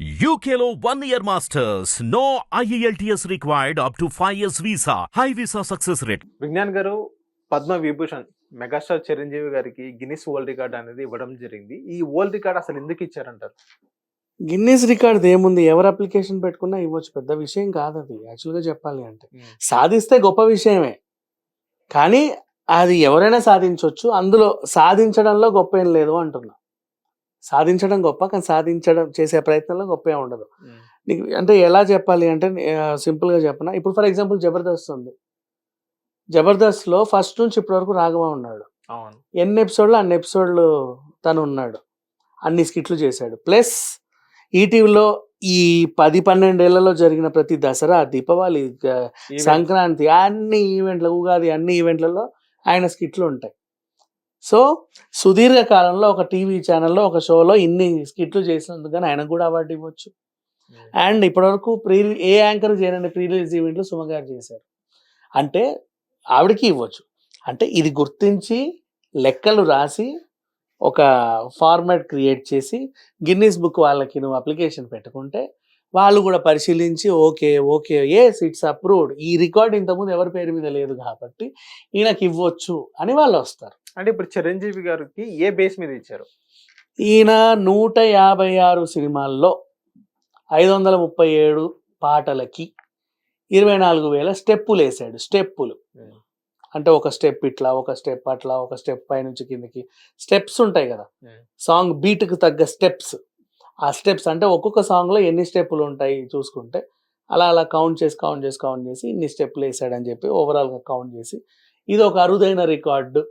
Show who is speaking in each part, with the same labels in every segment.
Speaker 1: UKLO one year masters. No E IELTS required up to 5 years visa. High visa success rate.
Speaker 2: Vignan గారు Padma Vibhushan megastar Chiranjeevi గారికి Guinness world record అనేది ఇవ్వడం జరిగింది. ఈ world record అసలు ఎందుకు ఇచ్చారంటారు?
Speaker 3: గిన్నీస్ రికార్డ్ ఏముంది? ఎవరు అప్లికేషన్ పెట్టుకున్నా ఇవ్వచ్చు. పెద్ద విషయం కాదు అది. యాక్చువల్గా చెప్పాలి అంటే. సాధిస్తే గొప్ప విషయమే. కానీ అది ఎవరైనా సాధించవచ్చు అందులో సాధించడంలో గొప్ప ఏం లేదు అంటున్నా. సాధించడం గొప్ప కానీ సాధించడం చేసే ప్రయత్నంలో గొప్ప ఉండదు. నీకు అంటే ఎలా చెప్పాలి అంటే ఆ, simple గా చెప్పనా? ఇప్పుడు ఫర్ ఎగ్జాంపుల్ జబర్దస్త్ ఉంది. జబర్దస్త్లో ఫస్ట్ నుంచి ఇప్పటి వరకు రాఘవ ఉన్నాడు. ఎన్ని ఎపిసోడ్లు అన్ని ఎపిసోడ్లు తను ఉన్నాడు. అన్ని స్కిట్లు చేశాడు. ప్లస్ ఈటీవీలో ఈ పది పన్నెండేళ్ళలో జరిగిన ప్రతి దసరా దీపావళి సంక్రాంతి అన్ని ఈవెంట్లు ఉగాది అన్ని ఈవెంట్లలో ఆయన స్కిట్లు ఉంటాయి. సో సుదీర్ఘ కాలంలో ఒక టీవీ ఛానల్లో ఒక షోలో ఇన్ని స్కిట్లు చేసినందుకు ఆయనకు కూడా అవార్డు ఇవ్వచ్చు. అండ్ ఇప్పటివరకు ప్రీ ఏ యాంకర్ చేయనండి ప్రీ రిలీజ్ ఈవెంట్లు సుమ గారు చేశారు. అంటే ఆవిడకి ఇవ్వచ్చు. అంటే ఇది గుర్తించి లెక్కలు రాసి ఒక ఫార్మాట్ క్రియేట్ చేసి గిన్నీస్ బుక్ వాళ్ళకి నువ్వు అప్లికేషన్ పెట్టుకుంటే వాళ్ళు కూడా పరిశీలించి okay okay yes it's approved ఈ రికార్డ్ ఇంతకుముందు ఎవరి పేరు మీద లేదు కాబట్టి ఈయనకి ఇవ్వచ్చు అని వాళ్ళు వస్తారు.
Speaker 2: అంటే ఇప్పుడు చిరంజీవి గారికి ఏ బేస్ మీద ఇచ్చారు?
Speaker 3: ఈయన నూట యాభై ఆరు సినిమాల్లో ఐదు వందల ముప్పై ఏడు పాటలకి ఇరవై నాలుగు వేల స్టెప్పులు వేసాడు. స్టెప్పులు. అంటే ఒక స్టెప్ ఇట్లా ఒక స్టెప్ అట్లా ఒక స్టెప్ పైనుంచి కిందకి. స్టెప్స్ ఉంటాయి కదా. సాంగ్ బీట్కి తగ్గ స్టెప్స్. ఆ స్టెప్స్ అంటే ఒక్కొక్క సాంగ్లో ఎన్ని స్టెప్పులు ఉంటాయి చూసుకుంటే అలా అలా కౌంట్ చేసి కౌంట్ చేసి కౌంట్ చేసి ఇన్ని స్టెప్పులు వేసాడని చెప్పి ఓవరాల్గా కౌంట్ చేసి ఇది ఒక అరుదైన రికార్డు.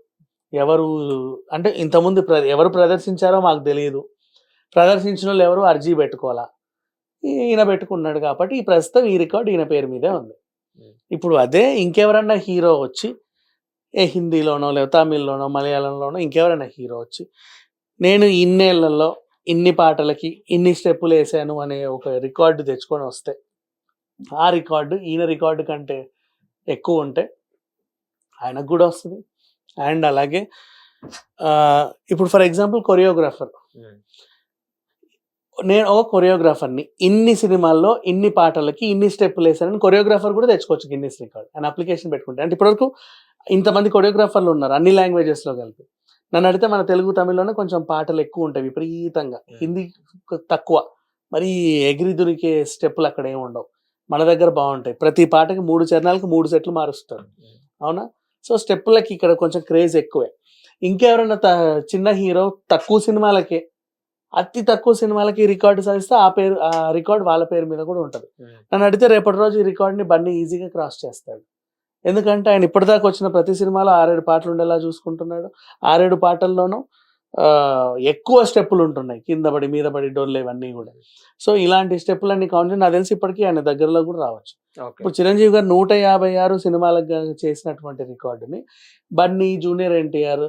Speaker 3: ఎవరు అంటే ఇంతకుముందు ప్ర ఎవరు ప్రదర్శించారో మాకు తెలియదు. ప్రదర్శించిన వాళ్ళు ఎవరు అర్జీ పెట్టుకోవాలా? ఈయన పెట్టుకున్నాడు కాబట్టి ఈ ప్రస్తుతం ఈ రికార్డు ఈయన పేరు మీదే ఉంది. ఇప్పుడు అదే ఇంకెవరన్నా హీరో వచ్చి ఏ హిందీలోనో లేదా తమిళ్ళోనో మలయాళంలోనో ఇంకెవరైనా హీరో వచ్చి నేను ఇన్నేళ్ళలో ఇన్ని పాటలకి ఇన్ని స్టెప్పులు వేసాను అనే ఒక రికార్డు తెచ్చుకొని వస్తే ఆ రికార్డు ఈయన రికార్డు కంటే ఎక్కువ ఉంటే ఆయనకు కూడా వస్తుంది. అండ్ అలాగే ఇప్పుడు ఫర్ ఎగ్జాంపుల్ కొరియోగ్రాఫర్. నేను ఒక కొరియోగ్రాఫర్ని ఇన్ని సినిమాల్లో ఇన్ని పాటలకి ఇన్ని స్టెప్పులు వేసానని కొరియోగ్రాఫర్ కూడా తెచ్చుకోవచ్చు గిన్నీస్ రికార్డ్ అని అప్లికేషన్ పెట్టుకుంటే. అంటే ఇప్పటివరకు ఇంతమంది కొరియోగ్రాఫర్లు ఉన్నారు అన్ని లాంగ్వేజెస్లో కలిపి. నన్ను అడిగితే మన తెలుగు తమిళ్ళోనే కొంచెం పాటలు ఎక్కువ ఉంటాయి విపరీతంగా.
Speaker 2: Hmm.
Speaker 3: హిందీ తక్కువ. మరి ఎగిరి దునికే స్టెప్పులు అక్కడ ఏమి ఉండవు. మన దగ్గర బాగుంటాయి. ప్రతి పాటకి మూడు చరణాలకు మూడు సెట్లు మారుస్తారు. అవునా? సో స్టెప్పులకి ఇక్కడ కొంచెం క్రేజ్ ఎక్కువే. ఇంకెవరైనా త- చిన్న హీరో తక్కువ సినిమాలకే అతి తక్కువ సినిమాలకి రికార్డు సాధిస్తే ఆ పేరు ఆ రికార్డ్ వాళ్ళ పేరు మీద కూడా ఉంటుంది. నన్ను అడిగితే రేపటి రోజు ఈ రికార్డ్ని బన్నీ ఈజీగా క్రాస్ చేస్తాడు. ఎందుకంటే ఆయన ఇప్పటిదాకా వచ్చిన ప్రతి సినిమాలో ఆరేడు పాటలు ఉండేలా చూసుకుంటున్నాడు. ఆరేడు పాటల్లోనూ ఎక్కువ స్టెప్పులు ఉంటున్నాయి. కింద పడి మీద పడి డోర్లు ఇవన్నీ కూడా. సో ఇలాంటి స్టెప్పులన్నీ కౌంట్ చేసి నాకు తెలిసి ఇప్పటికీ ఆయన దగ్గరలో కూడా రావచ్చు. ఇప్పుడు చిరంజీవి గారు నూట యాభై ఆరు సినిమాలకు చేసినటువంటి రికార్డుని బన్నీ జూనియర్ ఎన్టీఆర్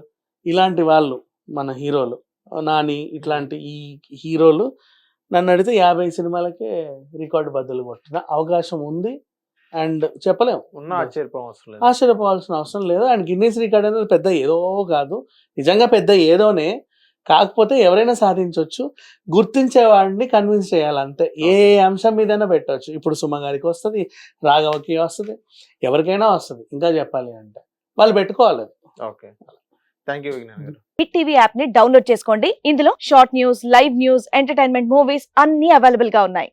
Speaker 3: ఇలాంటి వాళ్ళు మన హీరోలు నాని ఇట్లాంటి ఈ హీరోలు నన్ను అడిగితే యాభై సినిమాలకే రికార్డు బద్దలు కొట్టిన అవకాశం ఉంది. అండ్ చెప్పలేం.
Speaker 2: ఉన్న లేదు.
Speaker 3: ఆశ్చర్యపోవాల్సిన అవసరం లేదు. అండ్ గిన్నీస్ రికార్డ్ అనేది పెద్ద ఏదో కాదు. నిజంగా పెద్ద ఏదోనే. కాకపోతే ఎవరైనా సాధించవచ్చు గుర్తించే వాడిని కన్విన్స్ చేయాలి అంతే ఏ అంశం మీదైనా పెట్టవచ్చు ఇప్పుడు సుమ గారికి వస్తుంది రాఘవకి వస్తుంది ఎవరికైనా వస్తుంది. ఇంకా చెప్పాలి అంటే. వాళ్ళు పెట్టుకోవాలి.
Speaker 2: Okay. Thank you
Speaker 4: Hit TV యాప్ని డౌన్లోడ్ చేసుకోండి. ఇందులో short news live news entertainment movies అన్ని అవైలబుల్గా ఉన్నాయి.